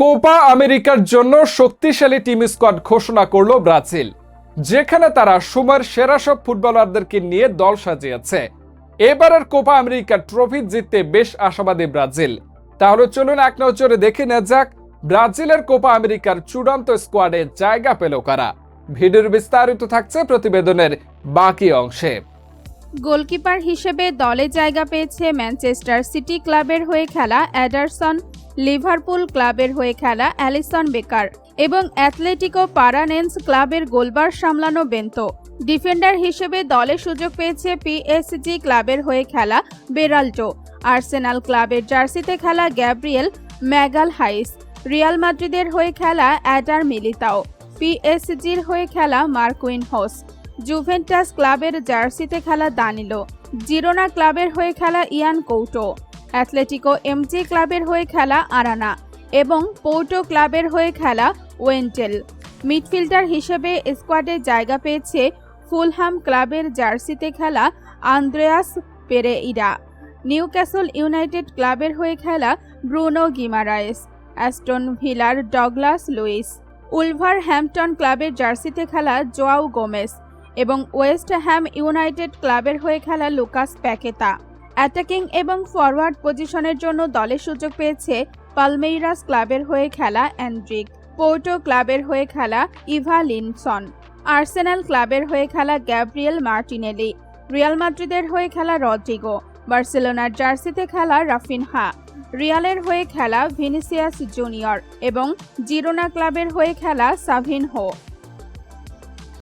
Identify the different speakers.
Speaker 1: Copa আমেরিকার জন্য শক্তিশালী টিম স্কোয়াড ঘোষণা করল ব্রাজিল, যেখানে তারা সুমার সেরা সব ফুটবলারদেরকে নিয়ে দল সাজিয়েছে। এবারের কোপা আমেরিকা ট্রফি জিততে বেশ আশাবাদী ব্রাজিল। তাহলে চলুন এক নজরে দেখে নেওয়া যাক ব্রাজিলের কোপা আমেরিকার চূড়ান্ত স্কোয়াডে জায়গা পেল কারা। ভিডিওর বিস্তারিত থাকছে প্রতিবেদনের বাকি অংশে।
Speaker 2: গোলকিপার হিসেবে দলে জায়গা পেয়েছে ম্যানচেস্টার সিটি ক্লাবের হয়ে খেলা অ্যাডারসন, লিভারপুল ক্লাবের হয়ে খেলা অ্যালিসন বেকার এবং অ্যাথলেটিকো পারানেন্স ক্লাবের গোলবার সামলানো বেন্তো। ডিফেন্ডার হিসেবে দলে সুযোগ পেয়েছে পিএসজি ক্লাবের হয়ে খেলা বেরাল্টো। আর্সেনাল ক্লাবের জার্সিতে খেলা গ্যাব্রিয়েল ম্যাগাল হাইস রিয়াল মাদ্রিদের হয়ে খেলা অ্যাডার মিলিতাও। পিএসজির হয়ে খেলা মার্কুইন হোস জুভেন্টাস ক্লাবের জার্সিতে খেলা দানিলো। জিরোনা ক্লাবের হয়ে খেলা ইয়ান কৌটো। অ্যাথলেটিকো এমজি ক্লাবের হয়ে খেলা আরানা এবং পোর্টো ক্লাবের হয়ে খেলা ওয়েন্টেল। মিডফিল্ডার হিসেবে স্কোয়াডে জায়গা পেয়েছে ফুলহাম ক্লাবের জার্সিতে খেলা আন্দ্রেয়াস পেরেইরা। নিউক্যাসল ইউনাইটেড ক্লাবের হয়ে খেলা ব্রুনো গিমারায়েস, অ্যাস্টন ভিলার ডগলাস লুইস। উলভার হ্যাম্পটন ক্লাবের জার্সিতে খেলা জোয়াও গোমেস। এবং ওয়েস্ট হ্যাম ইউনাইটেড ক্লাবের হয়ে খেলা লুকাস প্যাকেতা। অ্যাটাকিং এবং ফরওয়ার্ড পজিশনের জন্য দলে সুযোগ পেয়েছে পালমেইরাস ক্লাবের হয়ে খেলা অ্যান্ড্রিক, পোর্টো ক্লাবের হয়ে খেলা ইভা লিনসন, আর্সেনাল ক্লাবের হয়ে খেলা গ্যাব্রিয়েল মার্টিনেলি, রিয়াল মাদ্রিদের হয়ে খেলা রদ্রিগো বার্সেলোনার জার্সিতে খেলা রাফিনহা, রিয়ালের হয়ে খেলা ভিনিসিয়াস জুনিয়র এবং জিরোনা ক্লাবের হয়ে খেলা সাভিনহো।